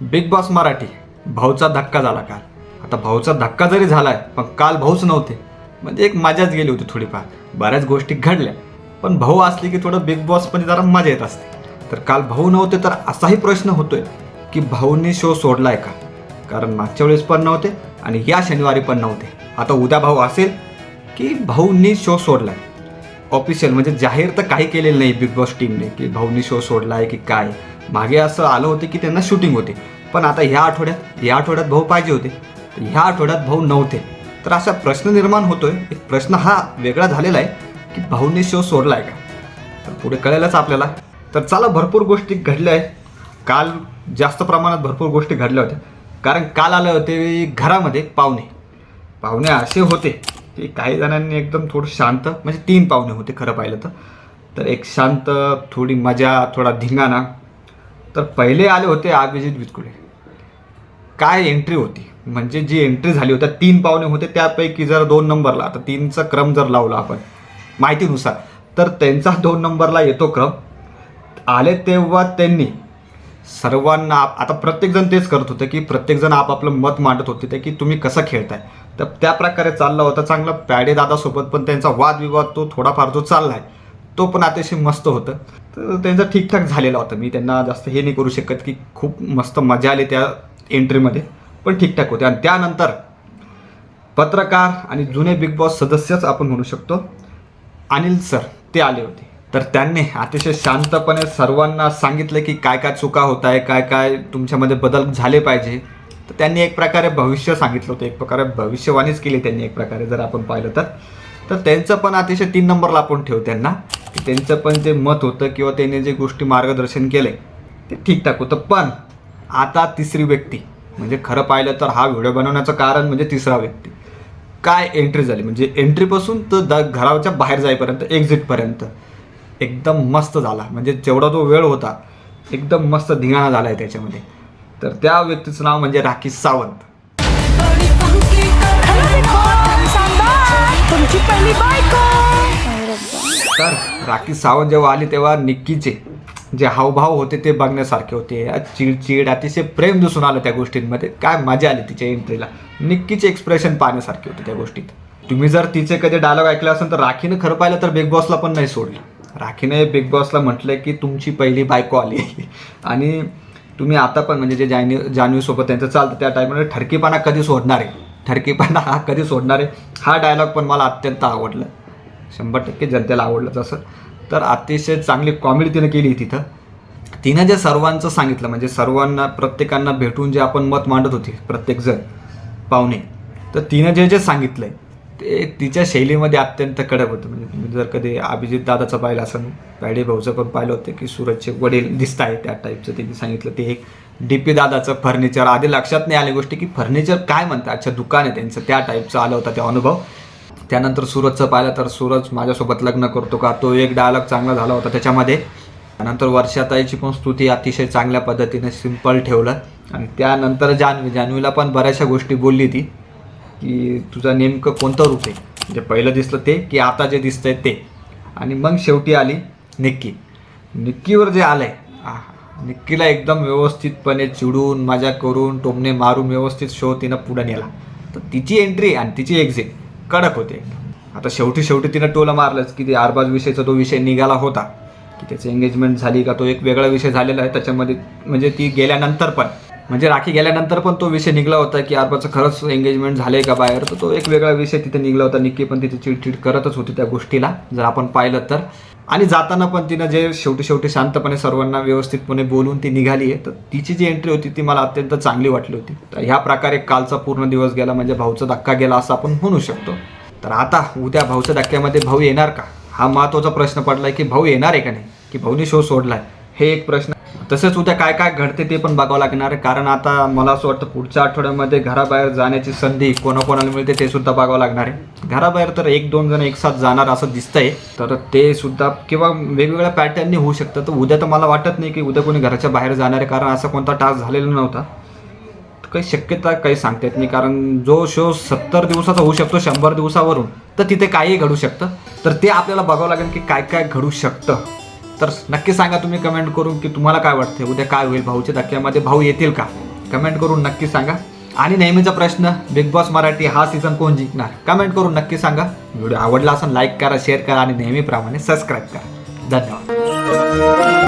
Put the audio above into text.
Big boss Marathi. भाऊचा धक्का झाला काल. आता भाऊचा धक्का जरी झालाय पण काल भाऊच नव्हते. म्हणजे एक मजाच गेली होती थोडीफार. बऱ्याच गोष्टी घडल्या. पण भाऊ असली की थोडं बिग बॉस पण जरा मजा येत असते. तर काल भाऊ नव्हते तर असाही प्रश्न होतोय की भाऊनी शो सोडलाय का? कारण मागच्या वेळेस पण नव्हते आणि या शनिवारी पण नव्हते. आता उद्या भाऊ असेल की भाऊंनी शो सोडलाय. ऑफिशियल म्हणजे जाहीर तर काही केलेलं नाही बिग बॉस टीमने की भाऊनी शो सोडलाय की काय? मागे असं आलं होतं की त्यांना शूटिंग होते. पण आता ह्या आठवड्यात ह्या आठवड्यात भाऊ पाहिजे होते. ह्या आठवड्यात भाऊ नव्हते. तर असा प्रश्न निर्माण होतोय. एक प्रश्न हा वेगळा झालेला आहे की भाऊंनी शो सोडला आहे का? तर पुढे कळेलच आपल्याला. तर चला भरपूर गोष्टी घडल्या आहेत. काल जास्त प्रमाणात भरपूर गोष्टी घडल्या होत्या. कारण काल आले होते घरामध्ये पाहुणे. पाहुणे असे होते की काही जणांनी एकदम थोडं शांत म्हणजे तीन पाहुणे होते खरं पाहिलं तर एक शांत थोडी मजा थोडा धिंगाणा. तर पहिले आले होते अभिजित बिचकुले काय एंट्री होती? म्हणजे जी एंट्री झाली होती तीन पावणे होते त्यापैकी जर दोन नंबरला आता तीनचा क्रम जर लावला आपण माहितीनुसार तर त्यांचा दोन नंबरला येतो क्रम. आले तेव्हा त्यांनी सर्वांना आता प्रत्येकजण तेच करत होतं की प्रत्येकजण आपापलं मत मांडत होते ते की तुम्ही कसं खेळताय. तर त्या प्रकारे चालला होता चांगला. पॅडे दादासोबत पण त्यांचा वादविवाद तो थोडाफार जो चालला आहे तो पण अतिशय मस्त होतं. तर त्यांचं ठीकठाक झालेला होता. मी त्यांना जास्त हे नाही करू शकत की खूप मस्त मजा आली त्या एंट्रीमध्ये पण ठीकठाक होते. आणि त्यानंतर पत्रकार आणि जुने बिग बॉस सदस्यच आपण म्हणू शकतो अनिल सर ते आले होते. तर त्यांनी अतिशय शांतपणे सर्वांना सांगितलं की काय काय चुका होत आहे काय काय तुमच्यामध्ये बदल झाले पाहिजे. तर त्यांनी एक प्रकारे भविष्य सांगितलं होतं. एक प्रकारे भविष्यवाणीच केली त्यांनी एक प्रकारे जर आपण पाहिलं तर. तर त्यांचं पण अतिशय तीन नंबरला आपण ठेवू त्यांना. त्यांचं पण जे मत होतं किंवा त्यांनी जे गोष्टी मार्गदर्शन केले ते ठीकठाक होतं. पण आता तिसरी व्यक्ती म्हणजे खरं पाहिलं तर हा व्हिडिओ बनवण्याचं कारण म्हणजे तिसरा व्यक्ती. काय एंट्री झाली? म्हणजे एंट्रीपासून तर द घराच्या बाहेर जाईपर्यंत एक्झिटपर्यंत एकदम मस्त झाला. म्हणजे जेवढा तो वेळ होता एकदम मस्त धिंगाणा झाला आहे त्याच्यामध्ये. तर त्या व्यक्तीचं नाव म्हणजे राखी सावंत. तर राखी सावंत जेव्हा आली तेव्हा निक्कीचे जे हावभाव होते ते बघण्यासारखे होते. चिडचिड अतिशय प्रेम दिसून आलं त्या गोष्टींमध्ये. काय मजा आली तिच्या एंट्रीला निक्कीचे एक्सप्रेशन पाहण्यासारखे होते त्या गोष्टीत. तुम्ही जर तिचे कधी डायलॉग ऐकले असेल तर राखीनं खरं पाहिलं तर बिग बॉसला पण नाही सोडलं. राखीने बिग बॉसला म्हटलं की तुमची पहिली बायको आली. आणि तुम्ही आता पण म्हणजे जे जानवी जान्हवीसोबत त्यांचं चालतं त्या टाईममध्ये ठरकीपणा कधी सोडणार आहे? ठरकीपणा हा कधी सोडणार आहे? हा डायलॉग पण मला अत्यंत आवडला. शंभर टक्के जनतेला आवडलं तसं. तर अतिशय चांगली कॉमेडी तिनं केली तिथं. तिनं जे सर्वांचं सांगितलं म्हणजे सर्वांना प्रत्येकांना भेटून जे आपण मत मांडत होते प्रत्येकजण पाहुणे तर तिनं जे जे सांगितलंय ते तिच्या शैलीमध्ये अत्यंत कडक होतं. म्हणजे तुम्ही जर कधी अभिजित दादाचं पाहिलं असं पॅडे भाऊचं पण पाहिलं होतं की सूरजचे वडील दिसत आहे त्या टाईपचं त्यांनी सांगितलं. ते एक डी पी दादाचं फर्निचर आधी लक्षात नाही आली गोष्टी की फर्निचर काय म्हणतात? अच्छा दुकान आहे त्यांचं त्या टाईपचं आलं होता ते अनुभव. त्यानंतर सूरजचं पाहिलं तर सूरज माझ्यासोबत लग्न करतो का? तो एक डायलॉग चांगला झाला होता त्याच्यामध्ये. त्यानंतर वर्षाताईची पण स्तुती अतिशय चांगल्या पद्धतीने सिंपल ठेवलं. आणि त्यानंतर जान्हवी. जान्हवीला पण बऱ्याचशा गोष्टी बोलली ती की तुझं नेमकं कोणतं रूप आहे? म्हणजे पहिलं दिसलं ते की आता जे दिसतंय ते. आणि मग शेवटी आली निक्की. निक्कीवर जे आलं आहा, निक्कीला एकदम व्यवस्थितपणे चिडून मजा करून टोमणे मारून व्यवस्थित शो तिनं पुढे नेला. तर तिची एंट्री आणि तिची एक्झिट कडक होते. आता शेवटी शेवटी तिनं टोलं मारलंच की ते आरबाज विषयचा तो विषय निघाला होता. की त्याचं एंगेजमेंट झाली का तो एक वेगळा विषय झालेला आहे. त्याच्यामध्ये म्हणजे ती गेल्यानंतर पण म्हणजे राखी गेल्यानंतर पण तो विषय निघला होता की आरबाचं खरंच एंगेजमेंट झालंय का बाहेर? तर तो एक वेगळा विषय तिथे निघला होता. निक्की पण तिथे चिडचिड करतच होती त्या गोष्टीला. जर आपण पाहिलं तर. आणि जाताना पण तिनं जे शेवटी शेवटी शांतपणे सर्वांना व्यवस्थितपणे बोलून ती निघाली आहे तर तिची जी एंट्री होती ती मला अत्यंत चांगली वाटली होती. तर ह्या प्रकारे कालचा पूर्ण दिवस गेला म्हणजे भाऊचा धक्का गेला असं आपण म्हणू शकतो. तर आता उद्या भाऊच्या धक्क्यामध्ये भाऊ येणार का? हा महत्त्वाचा प्रश्न पडलाय की भाऊ येणार आहे का नाही? की भाऊनी शो सोडलाय? हे एक प्रश्न तसेच उद्या काय काय घडते ते पण बघावं लागणार. आहे कारण आता मला असं वाटतं पुढच्या आठवड्यामध्ये घराबाहेर जाण्याची संधी कोणाकोणाला मिळते ते सुद्धा बघावं लागणार आहे. घराबाहेर तर एक दोन जण एकसाथ जाणार असं दिसतंय. तर ते सुद्धा किंवा वेगवेगळ्या पॅटर्ननी होऊ शकतं. तर उद्या तर मला वाटत नाही की उद्या कोणी घराच्या बाहेर जाणार आहे. कारण असा कोणता टास्क झालेला नव्हता. काही शक्यता काही सांगता येत नाही. कारण जो शो सत्तर दिवसाचा होऊ शकतो शंभर दिवसावरून तर तिथे काहीही घडू शकतं. तर ते आपल्याला बघावं लागेल की काय काय घडू शकतं. तर नक्की सांगा तुम्ही कमेंट करून की तुम्हाला काय वाटतं उद्या काय होईल भाऊच्या धक्क्यामध्ये? भाऊ येतील का? कमेंट करून नक्की सांगा. आणि नेहमीचा प्रश्न बिग बॉस मराठी हा सीझन कोण जिंकणार? कमेंट करून नक्की सांगा. व्हिडिओ आवडला असेल लाईक करा शेअर करा आणि नेहमीप्रमाणे सबस्क्राईब करा. धन्यवाद.